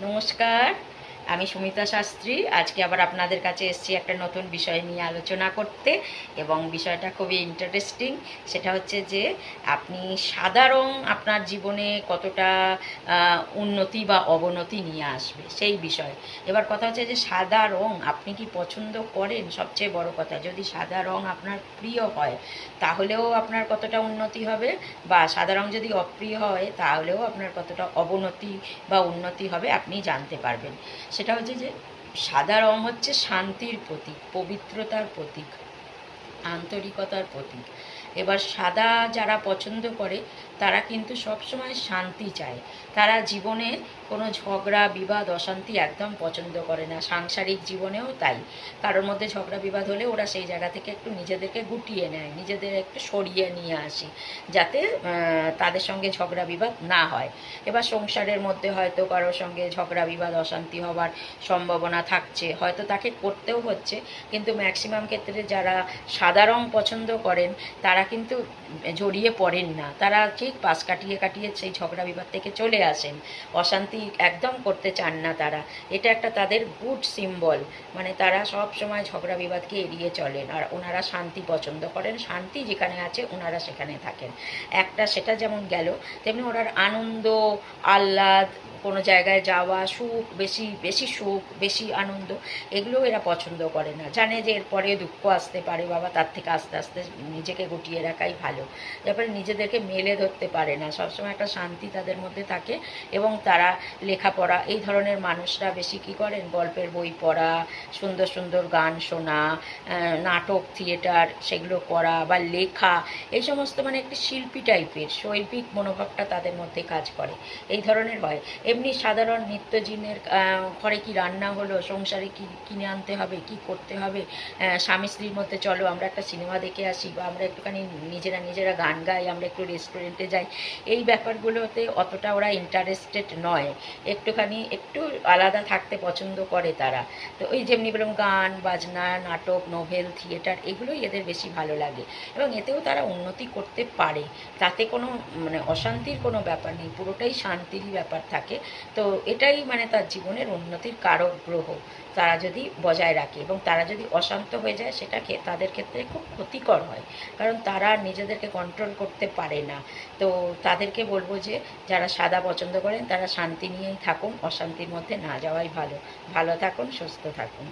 নমস্কার আমি সুমিতা শাস্ত্রী। আজকে আবার আপনাদের কাছে এসেছি একটা নতুন বিষয় নিয়ে আলোচনা করতে এবং বিষয়টা খুবই ইন্টারেস্টিং সেটা হচ্ছে যে আপনি সাদা আপনার জীবনে কতটা উন্নতি বা অবনতি নিয়ে আসবে, সেই বিষয়। এবার কথা হচ্ছে যে সাদা রং আপনি কি পছন্দ করেন? সবচেয়ে বড় কথা, যদি সাদা রং আপনার প্রিয় হয়, তাহলেও আপনার কতটা উন্নতি হবে? বা সাদা রং যদি অপ্রিয় হয়, তাহলেও আপনার কতটা অবনতি বা উন্নতি হবে, আপনি জানতে পারবেন। সেটা হচ্ছে যে সাদা রং হচ্ছে শান্তির প্রতীক পবিত্রতার প্রতীক আন্তরিকতার প্রতীক। এবার সাদা যারা পছন্দ করে, তারা কিন্তু সবসময় শান্তি চায়। তারা জীবনে কোনো ঝগড়া, বিবাদ, অশান্তি একদম পছন্দ করে না। সাংসারিক জীবনেও তাই। কারোর মধ্যে ঝগড়া, বিবাদ হলে ওরা সেই জায়গা থেকে একটু নিজেদেরকে গুটিয়ে নেয়, নিজেদের একটু সরিয়ে নিয়ে আসে, যাতে তাদের সঙ্গে ঝগড়া, বিবাদ না হয়। এবার সংসারের মধ্যে হয়তো কারোর সঙ্গে ঝগড়া, বিবাদ, অশান্তি হবার সম্ভাবনা থাকছে। হয়তো তাকে করতেও হচ্ছে, কিন্তু ম্যাক্সিমাম ক্ষেত্রে যারা সাদা রং পছন্দ করেন, তারা কিন্তু জড়িয়ে পড়েন না। তারা ঠিক পাশ কাটিয়ে কাটিয়ে সেই ঝগড়া বিবাদ থেকে চলে আসেন। অশান্তি একদম করতে চান না তারা। এটা একটা তাদের গুড সিম্বল। মানে তারা সব সময় ঝগড়া বিবাদকে এড়িয়ে চলেন। আর ওনারা শান্তি পছন্দ করেন। শান্তি যেখানে আছে, ওনারা সেখানে থাকেন। একটা সেটা যেমন গেল, তেমনি ওনার আনন্দ, আহ্লাদ, কোনো জায়গায় যাওয়া, সুখ, বেশি বেশি সুখ, বেশি আনন্দ, এগুলো এরা পছন্দ করে না। জানে যে এরপরে দুঃখ আসতে পারে, বাবা তার থেকে আস্তে আস্তে নিজেকে গুটিয়ে রাখাই ভালো। তারপরে নিজেদেরকে মেলে ধরতে পারে না। সবসময় একটা শান্তি তাদের মধ্যে থাকে এবং তারা লেখাপড়া এই ধরনের মানুষরা বেশি কি করেন? গল্পের বই পড়া সুন্দর সুন্দর গান শোনা নাটক থিয়েটার সেগুলো করা বা লেখা এই সমস্ত মানে একটি শিল্পী টাইপের শৈল্পিক মনোভাবটা তাদের মধ্যে কাজ করে। এই ধরনের হয়। এমনি সাধারণ নিত্যদিনের আহ, ঘরে কি রান্না হলো? সংসারে কি কিনে আনতে হবে? কি করতে হবে? স্বামী স্ত্রীর মধ্যে চলো আমরা একটা সিনেমা দেখে আসি বা আমরা একটুখানি নিজেরা নিজেরা গান গাই, আমরা একটু রেস্টুরেন্টে যাই। এই ব্যাপারগুলোতে অতটা ওরা ইন্টারেস্টেড নয়। একটুখানি একটু আলাদা থাকতে পছন্দ করে তারা। তো ওই যেমনি বললাম, গান, বাজনা, নাটক নোভেল থিয়েটার এগুলোই এদের বেশি ভালো লাগে। এবং এতেও তারা উন্নতি করতে পারে। তাতে কোনো মানে অশান্তির কোনো ব্যাপার নেই, পুরোটাই শান্তিরই ব্যাপার থাকে। তো এটাই মানে তার জীবনের উন্নতির কারক গ্রহ। তারা যদি বজায় রাখে এবং তারা যদি অশান্ত হয়ে যায়, সেটাকে তাদের ক্ষেত্রে খুব ক্ষতিকর হয়। কারণ তারা নিজেদেরকে কন্ট্রোল করতে পারে না। তো তাদেরকে বলব যে, যারা সাদা পছন্দ করেন, তারা শান্তি নিয়েই থাকুন, অশান্তির মধ্যে না যাওয়াই ভালো। ভালো থাকুন, সুস্থ থাকুন।